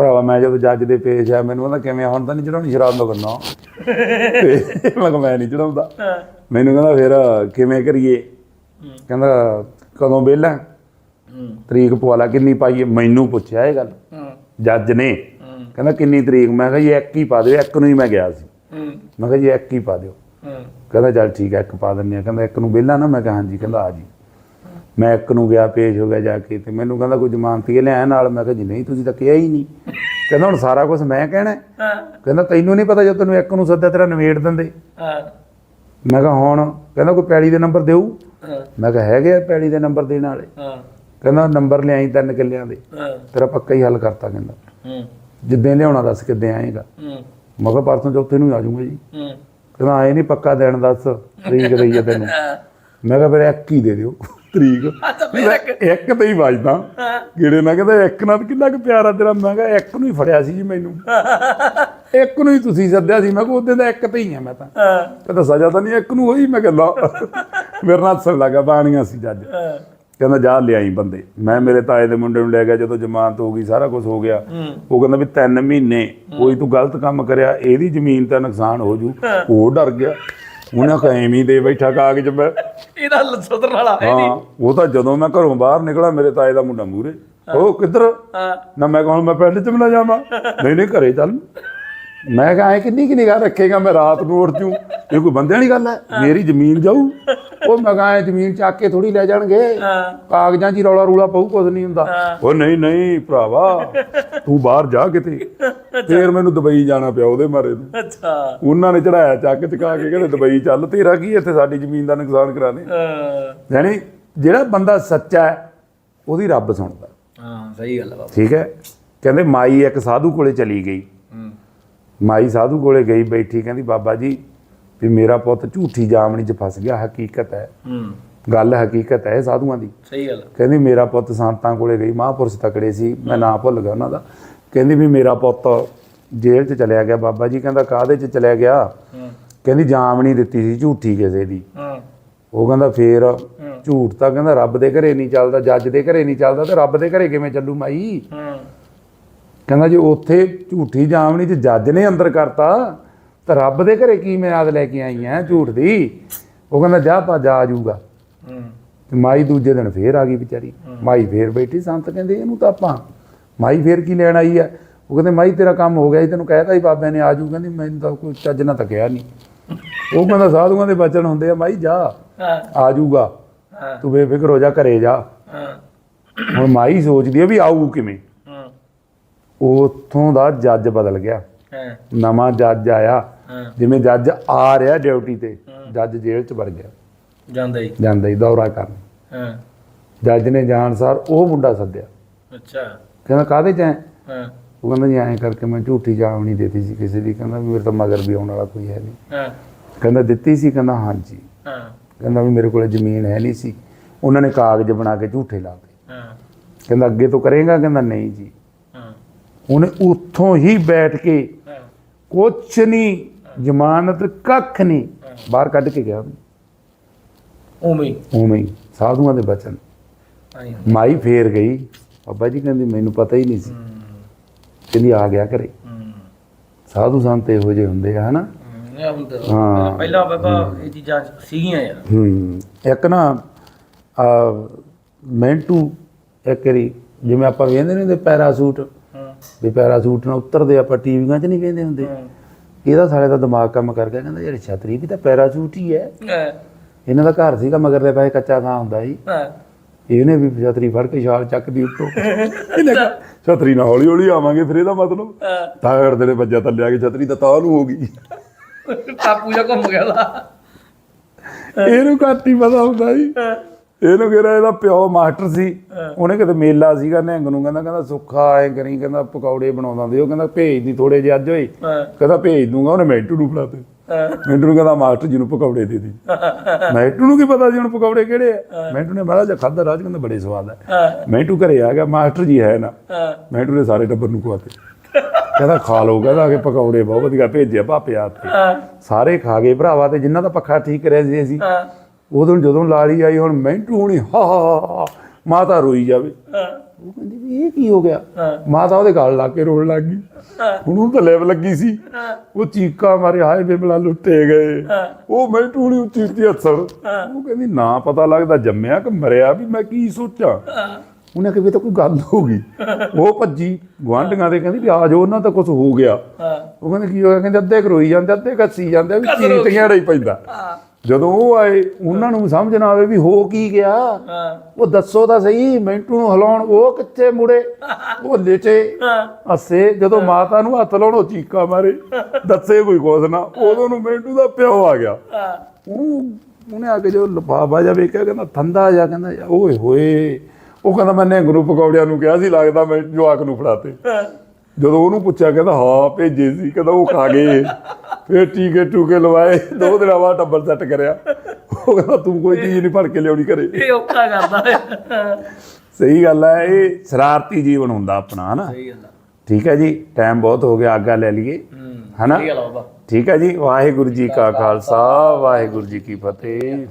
ਭਰਾਵਾ ਮੈਂ ਜਦੋਂ ਜੱਜ ਦੇ ਪੇਸ਼ ਆ ਮੈਨੂੰ ਕਹਿੰਦਾ ਕਿਵੇਂ? ਹੁਣ ਤਾਂ ਨਹੀਂ ਚੜਾਉਣੀ ਸ਼ਰਾਬ ਦਾ ਕਰਨਾ ਤੇ ਮੈਂ ਕਿਹਾ ਮੈਂ ਨਹੀਂ ਚੜਾਉਂਦਾ। ਮੈਨੂੰ ਕਹਿੰਦਾ ਫਿਰ ਕਿਵੇਂ ਕਰੀਏ? ਕਹਿੰਦਾ ਕਦੋਂ ਵਿਹਲਾ? ਤਰੀਕ ਪਵਾ ਲਾ ਕਿੰਨੀ ਪਾਈਏ? ਮੈਨੂੰ ਪੁੱਛਿਆ ਇਹ ਗੱਲ। ਜੱਜ ਨੇ। ਕਹਿੰਦਾ ਕਿੰਨੀ ਤਰੀਕ? ਮੈਂ ਕਿਹਾ ਜੀ ਇੱਕ ਹੀ ਪਾ ਦਿਓ ਇੱਕ ਨੂੰ ਹੀ ਮੈਂ ਗਿਆ ਸੀ। ਮੈਂ ਕਿਹਾ ਜੀ ਇੱਕ ਹੀ ਪਾ ਦਿਓ। ਕਹਿੰਦਾ ਚੱਲ ਠੀਕ ਹੈ ਇੱਕ ਪਾ ਦਿੰਨੇ ਆ ਕਹਿੰਦਾ ਇੱਕ ਨੂੰ ਵਿਹਲਾ ਨਾ? ਮੈਂ ਕਿਹਾ ਹਾਂਜੀ। ਕਹਿੰਦਾ ਆ ਜੀ। ਮੈਂ ਇੱਕ ਨੂੰ ਗਿਆ ਪੇਸ਼ ਹੋ ਗਿਆ ਜਾ ਕੇ ਤੇ ਮੈਨੂੰ ਕਹਿੰਦਾ ਕੋਈ ਜ਼ਮਾਨਤੀ ਲਿਆ ਨਾਲ। ਮੈਂ ਕਿਹਾ ਜੀ ਨਹੀਂ ਤੁਸੀਂ ਤਾਂ ਕਿਹਾ ਹੀ ਨਹੀਂ। ਕਹਿੰਦਾ ਹੁਣ ਸਾਰਾ ਕੁਝ ਮੈਂ ਕਹਿਣਾ ਹੈ। ਕਹਿੰਦਾ ਤੈਨੂੰ ਨਹੀਂ ਪਤਾ ਜਦੋਂ ਤੈਨੂੰ ਇੱਕ ਨੂੰ ਸੱਦਿਆ ਤੇਰਾ ਨਵੇੜ ਦਿੰਦੇ। ਮੈਂ ਕਿਹਾ ਹੁਣ ਕਹਿੰਦਾ ਕੋਈ ਪੈਲੀ ਦੇ ਨੰਬਰ ਦੇਊ? ਮੈਂ ਕਿਹਾ ਹੈਗੇ ਆ ਪੈਲੀ ਦੇ ਨੰਬਰ ਦੇਣ ਵਾਲੇ। ਕਹਿੰਦਾ ਨੰਬਰ ਲਿਆਈ ਤਿੰਨ ਕਿੱਲਿਆਂ ਦੇ। ਤੇਰਾ ਪੱਕਾ ਹੀ ਹੱਲ ਕਰਤਾ ਕਹਿੰਦਾ। ਜਿੱਦਾਂ ਲਿਆਉਣਾ ਦੱਸ ਕਿੱਦਾਂ ਆਏਗਾ। ਮੈਂ ਕਿਹਾ ਪਰਸੋਂ ਚੌਥੇ ਨੂੰ ਹੀ ਆ ਜਾਊਂਗਾ ਜੀ। ਕਹਿੰਦਾ ਆਏ ਨਹੀਂ ਪੱਕਾ ਦੇਣ ਦੱਸ ਤਰੀਕ ਦਈਏ ਤੈਨੂੰ। ਮੈਂ ਕਿਹਾ ਫਿਰ ਇੱਕ ਹੀ ਦੇ ਦਿਓ। ਤਰੀਕ। ਇੱਕ ਤੇ ਹੀ ਵੱਜਦਾ। ਕਿਹੜੇ ਨਾ ਕਹਿੰਦਾ ਇੱਕ ਨਾਲ ਕਿੰਨਾ ਕੁ ਪਿਆਰਾ ਤੇਰਾ? ਮੈਂ ਕਿਹਾ ਇੱਕ ਨੂੰ ਹੀ ਫੜਿਆ ਸੀ ਜੀ ਮੈਨੂੰ। ਇੱਕ ਨੂੰ ਹੀ ਤੁਸੀਂ ਸੱਦਿਆ ਸੀ। ਮੈਂ ਕਿਹਾ ਉਹਦੇ ਦਾ ਇੱਕ ਤੇ ਹੀ ਆ ਮੈਂ ਤਾਂ। ਕਹਿੰਦਾ ਸਜ਼ਾ ਤਾਂ ਨਹੀਂ ਇੱਕ ਨੂੰ ਹੋਈ। ਮੈਂ ਕਹਿੰਦਾ ਮੇਰੇ ਨਾਲ ਹੱਸਣ ਲੱਗਾ ਬਾਣੀਆਂ ਸੀ ਜੱਜ। ਕਹਿੰਦਾ ਜਾ ਲਿਆਈ ਬੰਦੇ। ਮੈਂ ਮੇਰੇ ਤਾਏ ਦੇ ਮੁੰਡੇ ਨੂੰ ਲੈ ਗਿਆ। ਜਦੋਂ ਜ਼ਮਾਨਤ ਹੋ ਗਈ ਸਾਰਾ ਕੁਝ ਹੋ ਗਿਆ। ਉਹ ਕਹਿੰਦਾ ਵੀ 3 ਮਹੀਨੇ ਕੋਈ ਤੂੰ ਗਲਤ ਕੰਮ ਕਰਿਆ ਇਹਦੀ ਜ਼ਮੀਨ ਦਾ ਨੁਕਸਾਨ ਹੋ ਜੂ। ਉਹ ਡਰ ਗਿਆ। ਉਹਨੇ ਕਿਹਾ ਐਵੇਂ ਦੇ ਬੈਠਾ ਕਾਗਜ਼ ਮੈਂ ਇਹਦਾ ਸੁਧਰਨ ਵਾਲਾ ਹੈ ਹਾਂ ਉਹ ਤਾਂ ਜਦੋਂ ਮੈਂ ਘਰੋਂ ਬਾਹਰ ਨਿਕਲਾ ਮੇਰੇ ਤਾਏ ਦਾ ਮੁੰਡਾ ਮੂਰੇ ਉਹ ਕਿੱਧਰ? ਨਾ ਮੈਂ ਕਹਾਂ ਮੈਂ ਪਿੰਡ ਚ ਨਾ ਜਾਵਾਂ। ਨਹੀਂ ਨਹੀਂ ਘਰੇ ਚੱਲ। ਮੈਂ ਕਹਾਂ ਐ ਕਿੰਨੀ ਕਿ ਨਿਗਾਹ ਰੱਖੇਗਾ ਮੈਂ ਰਾਤ ਨੂੰ ਉੱਠ ਜੂ? ਇਹ ਕੋਈ ਬੰਦੇ ਵਾਲੀ ਗੱਲ ਹੈ? ਮੇਰੀ ਜ਼ਮੀਨ ਜਾਊ? ਉਹ ਮੈਂ ਕਹਾਂ ਐ ਜ਼ਮੀਨ ਚੱਕ ਕੇ ਥੋੜੀ ਲੈ ਜਾਣਗੇ। ਕਾਗਜ਼ਾਂ 'ਚ ਹੀ ਰੌਲਾ ਰੂਲਾ ਪਊ ਕੁਝ ਨਹੀਂ ਹੁੰਦਾ। ਉਹ ਨਹੀਂ ਨਹੀਂ ਭਰਾਵਾ। ਤੂੰ ਬਾਹਰ ਜਾ ਕਿਤੇ। ਫੇਰ ਮੈਨੂੰ ਦੁਬਈ ਜਾਣਾ ਪਿਆ ਉਹਦੇ ਮਾਰੇ ਨੂੰ। ਅੱਛਾ। ਉਹਨਾਂ ਨੇ ਚੜਾਇਆ ਚੱਕ ਚਕਾ ਕੇ ਕਹਿੰਦੇ ਦੁਬਈ ਚੱਲ ਤੇਰਾ ਕੀ ਇੱਥੇ ਸਾਡੀ ਜ਼ਮੀਨ ਦਾ ਨੁਕਸਾਨ ਕਰਾ ਦੇ ਯਾਨੀ ਜਿਹੜਾ ਬੰਦਾ ਸੱਚਾ ਹੈ ਉਹਦੀ ਰੱਬ ਸੁਣਦਾ। ਹਾਂ ਸਹੀ ਗੱਲ ਹੈ ਬਾਬਾ। ਠੀਕ ਹੈ? ਕਹਿੰਦੇ ਮਾਈ ਇੱਕ ਸਾਧੂ ਕੋਲੇ ਚਲੀ ਗਈ। ਹੂੰ। ਮਾਈ ਸਾਧੂ ਕੋਲੇ ਗਈ ਬੈਠੀ ਕਹਿੰਦੀ ਬਾਬਾ ਜੀ ਵੀ ਮੇਰਾ ਪੁੱਤ ਝੂਠੀ ਜਾਮਣੀ 'ਚ ਫਸ ਗਿਆ ਹਕੀਕਤ ਹੈ। ਹੂੰ। ਗੱਲ ਹਕੀਕਤ ਹੈ ਸਾਧੂਆਂ ਦੀ। ਸਹੀ ਗੱਲ ਕਹਿੰਦੀ ਮੇਰਾ ਪੁੱਤ ਸੰਤਾਂ ਕੋਲੇ ਗਈ ਮਹਾਂਪੁਰਸ਼ ਤਕੜੇ ਸੀ ਮੈਂ ਨਾਂ ਭੁੱਲ ਗਿਆ ਉਹਨਾਂ ਦਾ। ਕਹਿੰਦੀ ਵੀ ਮੇਰਾ ਪੁੱਤ ਜੇਲ੍ਹ 'ਚ ਚਲਿਆ ਗਿਆ ਬਾਬਾ ਜੀ। ਕਹਿੰਦਾ ਕਾਹਦੇ 'ਚ ਚਲਿਆ ਗਿਆ? ਹੂੰ। ਕਹਿੰਦੀ ਜਾਮਣੀ ਦਿੱਤੀ ਸੀ ਝੂਠੀ ਕਿਸੇ ਦੀ। ਹੂੰ। ਉਹ ਕਹਿੰਦਾ ਫੇਰ ਝੂਠ ਤਾਂ ਕਹਿੰਦਾ ਰੱਬ ਦੇ ਘਰੇ ਨਹੀਂ ਚੱਲਦਾ ਜੱਜ ਦੇ ਘਰੇ ਨਹੀਂ ਚੱਲਦਾ ਤੇ ਰੱਬ ਦੇ ਘਰੇ ਕਿਵੇਂ ਚੱਲੂ ਮਾਈ? ਹੂੰ। ਕਹਿੰਦਾ ਜੇ ਉੱਥੇ ਝੂਠੀ ਜਾਮਣੀ ਚ ਜੱਜ ਨੇ ਅੰਦਰ ਕਰਤਾ ਤਾਂ ਰੱਬ ਦੇ ਘਰੇ ਕੀ ਮਿਆਦ ਲੈ ਕੇ ਆਈ ਐ ਝੂਠ ਦੀ? ਉਹ ਕਹਿੰਦਾ ਜਾ ਪਾ ਜਾ ਹੂੰ ਤੇ ਮਾਈ ਦੂਜੇ ਦਿਨ ਫੇਰ ਆ ਗਈ ਵਿਚਾਰੀ। ਮਾਈ ਫੇਰ ਬੈਠੀ ਸੰਤ ਕਹਿੰਦੇ ਇਹਨੂੰ ਤਾਂ ਆਪਾਂ ਮਾਈ ਫੇਰ ਕੀ ਲੈਣ ਆਈ ਐ ਉਹ ਕਹਿੰਦੇ ਮਾਈ ਤੇਰਾ ਕੰਮ ਹੋ ਗਿਆ ਸੀ ਤੈਨੂੰ ਕਹਿਤਾ ਸੀ ਬਾਬਿਆਂ ਨੇ ਆ ਜੂ ਕਹਿੰਦੀ ਮੈਨੂੰ ਤਾਂ ਕੋਈ ਚੱਜ ਨਾ ਤੱਕਿਆ ਨਹੀਂ। ਉਹ ਕਹਿੰਦਾ ਸਾਧੂਆਂ ਦੇ ਬਚਨ ਹੁੰਦੇ ਆ ਮਾਈ ਜਾ ਆ ਹਾਂ। ਤੂੰ ਬੇਫਿਕਰ ਹੋ ਜਾ ਘਰੇ ਜਾ। ਹੁਣ ਮਾਈ ਸੋਚਦੀ ਆ ਵੀ ਆਊ ਕਿਵੇਂ? ਉਥੋਂ ਦਾ ਜੱਜ ਬਦਲ ਗਿਆ। ਨਵਾਂ ਜੱਜ ਆਇਆ। ਜਿਵੇਂ ਜੱਜ ਆ ਰਿਹਾ ਡਿਊਟੀ ਤੇ ਜੱਜ ਜੇਲ੍ਹ 'ਚ ਵੜ ਗਿਆ। ਜਾਂਦਾ ਹੀ। ਜਾਂਦਾ ਹੀ ਦੌਰਾ ਕਰਨ। ਹਾਂ। ਜੱਜ ਨੇ ਜਾਣ ਸਾਰ ਉਹ ਮੁੰਡਾ ਸੱਦਿਆ। ਅੱਛਾ। ਕਹਿੰਦਾ ਕਾਹਦੇ 'ਚ ਐ ਹਾਂ। ਉਹ ਕਹਿੰਦਾ ਜੀ ਐਂ ਕਰਕੇ ਮੈਂ ਝੂਠੀ ਜਾਮਣੀ ਦਿੱਤੀ ਸੀ ਕਿਸੇ ਦੀ। ਕਹਿੰਦਾ ਵੀ ਮੇਰੇ ਤਾਂ ਮਗਰ ਵੀ ਆਉਣ ਵਾਲਾ ਕੋਈ ਹੈ ਨਹੀਂ। ਹਾਂ। ਕਹਿੰਦਾ ਦਿੱਤੀ ਸੀ? ਕਹਿੰਦਾ ਹਾਂਜੀ। ਹਾਂ। ਕਹਿੰਦਾ ਵੀ ਮੇਰੇ ਕੋਲੇ ਜ਼ਮੀਨ ਹੈ ਨਹੀਂ ਸੀ। ਉਹਨਾਂ ਨੇ ਕਾਗਜ਼ ਬਣਾ ਕੇ ਝੂਠੇ ਲਾਤੇ ਹਾਂ। ਕਹਿੰਦਾ ਅੱਗੇ ਤੋਂ ਕਰੇਗਾ? ਕਹਿੰਦਾ ਨਹੀਂ ਜੀ। ਹਾਂ। ਉਹਨੇ ਉੱਥੋਂ ਹੀ ਬੈਠ ਕੇ ਹਾਂ। ਕੁਛ ਨਹੀਂ ਜ਼ਮਾਨਤ ਕੱਖ ਨਹੀਂ ਬਾਹਰ ਕੱਢ ਕੇ ਗਿਆ। ਉਵੇਂ ਉਵੇਂ ਹੀ ਸਾਧੂਆਂ ਦੇ ਬਚਨ। ਆਈ ਮਾਈ ਫੇਰ ਗਈ। ਬਾਬਾ ਜੀ ਕਹਿੰਦੀ ਮੈਨੂੰ ਪਤਾ ਹੀ ਨਹੀਂ ਸੀ ਕਹਿੰਦੀ ਆ ਗਿਆ ਘਰੇ। ਸਾਧੂ ਸੰਤ ਇਹੋ ਜਿਹੇ ਹੁੰਦੇ ਆ ਹਨਾ? ਇਹ ਹੁੰਦਾ ਹਾਂ। ਪਹਿਲਾਂ ਬਾਬਾ ਇਹ ਚੀਜ਼ਾਂ ਸੀਗੀਆਂ ਯਾਰ। ਹੂੰ। ਇੱਕ ਨਾ ਆ ਮੈਂਟੂ ਇੱਕ ਵਾਰੀ ਜਿਵੇਂ ਆਪਾਂ ਵੇਖਦੇ ਨੇ ਹੁੰਦੇ ਪੈਰਾਸੂਟ ਹਾਂ। ਵੀ ਪੈਰਾਸੂਟ ਨਾਲ ਉਤਰਦੇ ਆਪਾਂ ਟੀਵੀਆਂ 'ਚ ਨਹੀਂ ਵੇਖਦੇ ਹੁੰਦੇ। ਇਹਦਾ ਸਾਲੇ ਦਾ ਦਿਮਾਗ ਕੰਮ ਕਰ ਗਿਆ। ਕਹਿੰਦਾ ਯਾਰ ਛਤਰੀ ਵੀ ਤਾਂ ਪੈਰਾਸੂਟ ਹੀ ਹੈ। ਹਾਂ। ਇਹਨਾਂ ਦਾ ਘਰ ਸੀਗਾ ਮਗਰ ਦੇ ਪਾਸੇ ਕੱਚਾ ਥਾਂ ਹੁੰਦਾ ਸੀ। ਹਾਂ। ਇਹਨੇ ਵੀ ਛਤਰੀ ਫੜ ਕੇ ਛਾਲ ਚੱਕਦੀ ਉੱਤੋਂ। ਇਹਨੇ ਕਿਹਾ, ਛਤਰੀ ਨਾਲ ਹੌਲੀ ਹੌਲੀ ਆਵਾਂਗੇ ਫਿਰ ਇਹਦਾ ਮਤਲਬ? ਤਾੜ ਦੇ ਨੇ ਵੱਜਾ ਥੱਲੇ ਕੇ ਛਤਰੀ ਤਾਂ ਤਾਂ ਨੂੰ ਹੋ ਗਈ। ਟਾਪੂ ਜਾ ਘੁੰਮ ਗਿਆ ਦਾ ਇਹਨੂੰ ਘੱਟ ਹੀ ਪਤਾ ਹੁੰਦਾ ਸੀ। ਇਹਨੂੰ ਕਿਹਾ ਇਹਦਾ ਪਿਓ ਮਾਸਟਰ ਸੀ। ਉਹਨੇ ਕਿਤੇ ਮੇਲਾ ਸੀਗਾ ਨਿਹੰਗ ਨੂੰ ਕਹਿੰਦਾ ਕਹਿੰਦਾ ਸੁੱਖਾ ਐ ਕਰੀ ਕਹਿੰਦਾ ਪਕੌੜੇ ਬਣਾਉਂਦਾ ਦੇ ਉਹ ਕਹਿੰਦਾ ਭੇਜ ਦੀ ਥੋੜੇ ਜਿਹੇ ਅੱਜ ਹੋਏ। ਹਾਂ। ਕਹਿੰਦਾ ਭੇਜ ਦੂੰਗਾ ਉਹਨੇ ਮੈਂਟੂ ਨੂੰ ਫੜਾਤੇ। ਹਾਂ ਮੈਂਟੂ ਨੂੰ ਕਹਿੰਦਾ ਮਾਸਟਰ ਜੀ ਨੂੰ ਪਕੌੜੇ ਦੇ ਦੀ। ਮੈਂਟੂ ਨੂੰ ਕੀ ਪਤਾ ਸੀ ਹੁਣ ਪਕੌੜੇ ਕਿਹੜੇ ਆ? ਮੈਂਟੂ ਨੇ ਜਿਹਾ ਖਾਦਾ ਰਾਜ ਕਹਿੰਦਾ ਬੜੇ ਸਵਾਦ ਆ। ਮੈਂਟੂ ਘਰੇ ਆ ਗਿਆ ਮਾਸਟਰ ਜੀ ਹੈ ਨਾ। ਮੈਂਟੂ ਨੇ ਸਾਰੇ ਟੱਬਰ ਨੂੰ ਖਵਾਤੇ। ਕਹਿੰਦਾ ਖਾ ਲਓ ਕਹਿੰਦਾ ਕਿ ਪਕੌੜੇ ਬਹੁਤ ਵਧੀਆ ਭੇਜਿਆ ਭਾਪੇ ਹੱਥ ਤੇ। ਸਾਰੇ ਖਾ ਗਏ ਭਰਾਵਾ ਤੇ ਜਿਨ੍ਹਾਂ ਦਾ ਪੱਖਾ ਠੀਕ ਕਰਿਆ ਸੀ ਅਸੀਂ। ਉਦੋਂ ਜਦੋਂ ਲਾਲੀ ਆਈ ਹੁਣ ਮੈਂਟੂ ਹੁਣੀ ਹਾ ਹਾ ਮਾਤਾ ਰੋਈ ਜਾਵੇ। ਉਹ ਕਹਿੰਦੀ ਵੀ ਇਹ ਕੀ ਹੋ ਗਿਆ? ਮਾਤਾ ਉਹਦੇ ਗਲ ਲਾ ਕੇ ਰੋਣ ਲੱਗ ਗਈ। ਹੁਣ ਉਹਨੂੰ ਤਾਂ ਲੈਬ ਲੱਗੀ ਸੀ। ਉਹ ਚੀਕਾਂ ਮਾਰੇ ਹਾਏ ਬਿਮਲਾ ਲੁੱਟੇ ਗਏ। ਉਹ ਮੈਂ ਟੂਣੀ ਉੱਚੀ ਉੱਚੀ ਹੱਸਣ। ਉਹ ਕਹਿੰਦੀ ਨਾ ਪਤਾ ਲੱਗਦਾ ਜੰਮਿਆ ਕਿ ਮਰਿਆ ਵੀ ਮੈਂ ਕੀ ਸੋਚਾਂ। ਉਹਨੇ ਕਿਹਾ ਵੀ ਤਾਂ ਕੋਈ ਗੱਲ ਹੋ ਗਈ। ਉਹ ਭੱਜੀ ਗੁਆਂਢੀਆਂ ਦੇ ਕਹਿੰਦੀ ਵੀ ਆ ਜਾਓ ਉਹਨਾਂ ਤਾਂ ਕੁਝ ਹੋ ਗਿਆ। ਉਹ ਕਹਿੰਦੇ ਕੀ ਹੋਇਆ ਕਹਿੰਦੇ ਅੱਧੇ ਕਰੋਈ ਜਾਂਦੇ ਅੱਧੇ ਕੱਸੀ ਜਾਂਦੇ ਵੀ ਕਦਰ ਹੋ ਪੈਂਦਾ। ਜਦੋਂ ਉਹ ਆਏ ਉਹਨਾਂ ਨੂੰ ਸਮਝ ਨਾ ਆਵੇ ਵੀ ਹੋ ਕੀ ਗਿਆ। ਉਹ ਦੱਸੋ ਤਾਂ ਸਹੀ ਮਿੰਟੂ ਨੂੰ ਹਿਲਾਉਣ ਉਹ ਕਿੱਥੇ ਮੁੜੇ ਉਹ ਲੇਟੇ। ਹੱਸੇ ਜਦੋਂ ਮਾਤਾ ਨੂੰ ਹੱਥ ਲਾਉਣ ਚੀਕਾ ਮਾਰੇ ਦੱਸੇ ਕੋਈ ਕੁਛ ਨਾ ਉਦੋਂ ਨੂੰ ਮਿੰਟੂ ਦਾ ਪਿਓ ਆ ਗਿਆ। ਉਹ ਉਹਨੇ ਆ ਕੇ ਜੋ ਲਫਾਫਾ ਜਾ ਵੇਖਿਆ ਕਹਿੰਦਾ ਠੰਡਾ ਜਾ ਕਹਿੰਦਾ ਓਏ ਹੋਏ। ਉਹ ਕਹਿੰਦਾ ਮੈਨੇ ਗਰੁੱਪ ਪਕੌੜਿਆਂ ਨੂੰ ਕਿਹਾ ਸੀ ਲੱਗਦਾ ਮੈਂ ਜਵਾਕ ਨੂੰ ਫੜਾਤੇ। ਜਦੋਂ ਉਹਨੂੰ ਪੁੱਛਿਆ ਕਹਿੰਦਾ ਹਾਂ ਭੇਜੇ ਸੀ। ਕਹਿੰਦਾ ਉਹ ਖਾ ਗਏ। ਫਿਰ ਟੀਕੇ ਟੂਕੇ ਲਵਾਏ ਦੋ ਦਿਨਾਂ ਬਾਅਦ ਟੱਬਰ ਸੈੱਟ ਕਰਿਆ। ਉਹ ਕਹਿੰਦਾ ਤੂੰ ਕੋਈ ਚੀਜ਼ ਨਹੀਂ ਫੜ ਕੇ ਲਿਆਉਣੀ ਘਰੇ। ਇਹ ਔਖਾ ਕਰਦਾ ਸਹੀ ਗੱਲ ਹੈ ਇਹ ਸ਼ਰਾਰਤੀ ਜੀਵਨ ਹੁੰਦਾ ਆਪਣਾ ਹਨਾ? ਸਹੀ ਗੱਲ ਠੀਕ ਹੈ ਜੀ ਟਾਈਮ ਬਹੁਤ ਹੋ ਗਿਆ ਆਗਾ ਲੈ ਲਈਏ ਹਨਾ? ਠੀਕ ਹੈ ਜੀ ਵਾਹਿਗੁਰੂ ਜੀ ਕਾ ਖਾਲਸਾ ਵਾਹਿਗੁਰੂ ਜੀ ਕੀ ਫਤਿਹ।